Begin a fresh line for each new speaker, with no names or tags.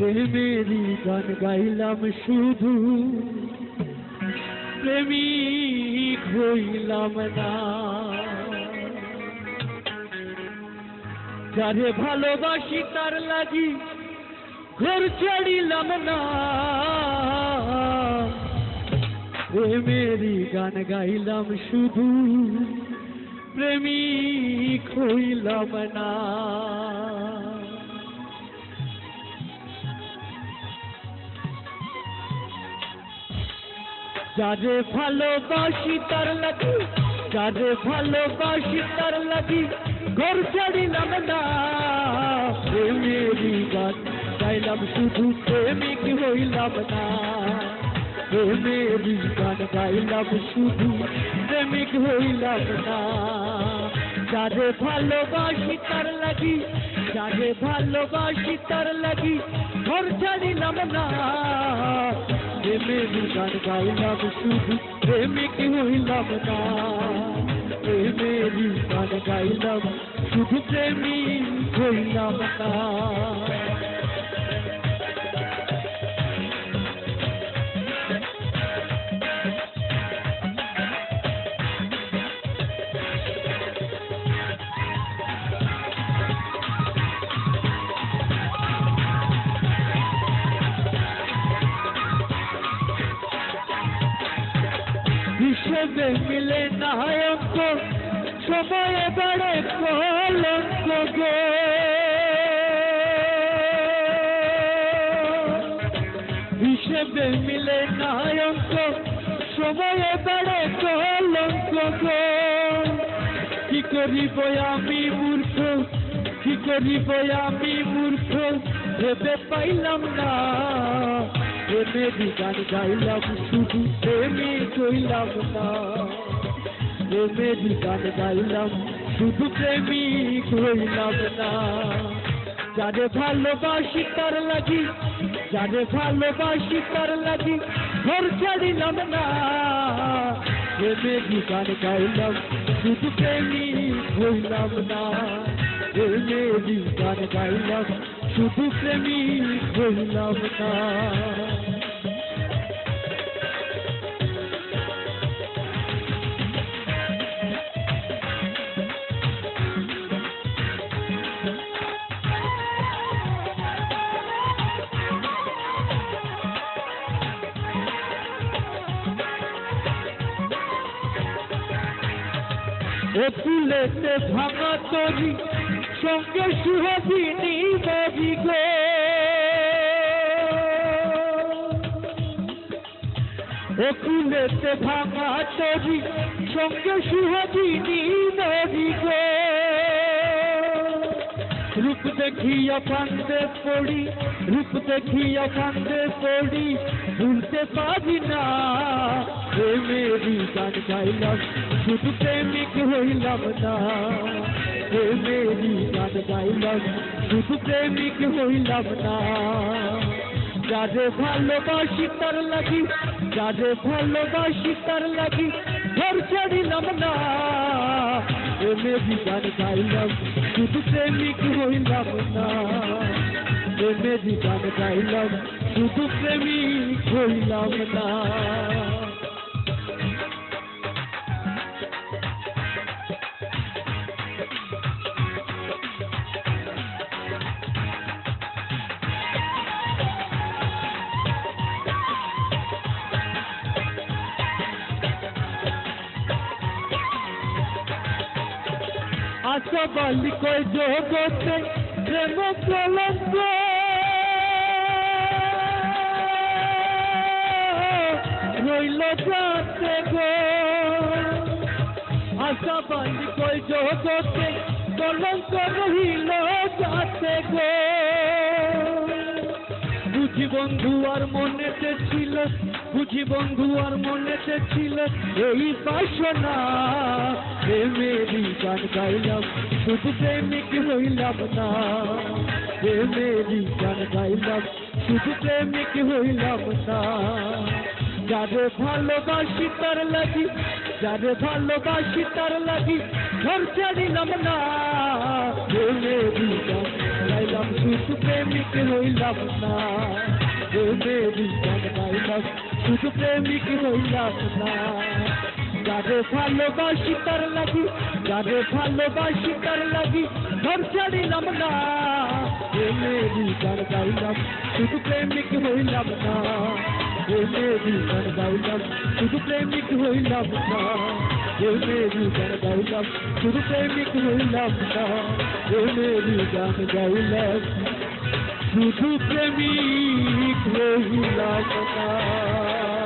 প্রেমেরই গান গাইলাম শুধু। প্রেমিক হইলাম না। যারে ভালোবাসি তার লাগি ঘর ছাড়িলাম না। প্রেমেরই গান গাইলাম শুধু। প্রেমিক হইলাম না। যারে ভালোবাসি তার লাগি, যারে ভালোবাসি তার লাগি, ঘর ছাড়িলাম না। প্রেমেরই গান গাইলাম, শুধু প্রেমিক হইলাম না। প্রেমেরই গান গাইলাম, শুধু প্রেমিক হইলাম না। যারে ভালোবাসি তার লাগি, যারে ভালোবাসি তার লাগি, ঘর ছাড়িলাম না। প্রেমের গান গাইলাম শুধু প্রেমিক হইলাম না প্রেমের গান গাইলাম শুধু প্রেমিক হইলাম না হিসেবে মিলে নায়ক সময়ে বড়ে কলঙ্ক গো হিসেবে মিলে নায়ক সময়ে বড়ে কলঙ্ক গো কি করিব আমি মূর্খ কি করিব আমি মূর্খ ভেবে পাইলাম না প্রেমেরই গান গাইলাম শুধু, প্রেমে কইলাম না। প্রেমেরই গান গাইলাম, শুধু প্রেমিক হইলাম না। যারে ভালোবাসি তার লাগি, যারে ভালোবাসি তার লাগি, ঘর ছাড়িলাম না। প্রেমেরই গান গাইলাম, শুধু প্রেমিক হইলাম না। প্রেমেরই গান গাইলাম শুধু প্রেমিক হইলাম না ও ফুলেতে ভাঙা তরি সঙ্গে সুহাদিনী বাজি গো। ভাঙা তরি সঙ্গে বাজি গো। রূপ দেখিয়া কান্দে পড়ি, রূপ দেখিয়া কান্দে পড়ি, ভুলতে পারি না। প্রেমেরই গান গাইলাম, শুধু প্রেমিক হইলাম না। প্রেমেরই গান গাইলাম শুধু প্রেমিক হইলাম না যারে ভালোবাসি তার লাগি যারে ভালোবাসি তার লাগি ঘর ছাড়িলাম না প্রেমেরই গান গাইলাম শুধু প্রেমিক হইলাম না প্রেমেরই গান গাইলাম শুধু প্রেমিক হইলাম না আশা বালি কই জগতে প্রেম কলঙ্ক রইল যাতে গো। আশা বালি কই জগতে কলঙ্ক রহিল যাতে গো। বুঝি বন্ধু আর মনেতে ছিল বুঝি বন্ধু আর মনেতে ছিল এই বাসনা। প্রেমেরই গান গাইলাম, শুধু প্রেমিক হইলাম না। প্রেমেরই গান গাইলাম, শুধু প্রেমিক হইলাম না। যারে ভালোবাসি তার লাগি, যারে ভালোবাসি তার লাগি, ঘর ছাড়িলাম না। শুধু প্রেমিক হইলাম না। এ মেরি পাইলাম শুধু প্রেমিক হইলাম না। যারে ভালোবাসি তার লাগি যারে ভালোবাসি তার লাগি, ঘর ছাড়িলাম না। এ মেরি গান গাইলাম। শুধু প্রেমিক হইলাম না। এ মেরি গান গাইলাম শুধু প্রেমিক হইলাম না এ মেরি গান গাইলাম শুধু প্রেমিক হইলাম না এ মেরি গান গাইলাম শুধু প্রেমিক হইলাম না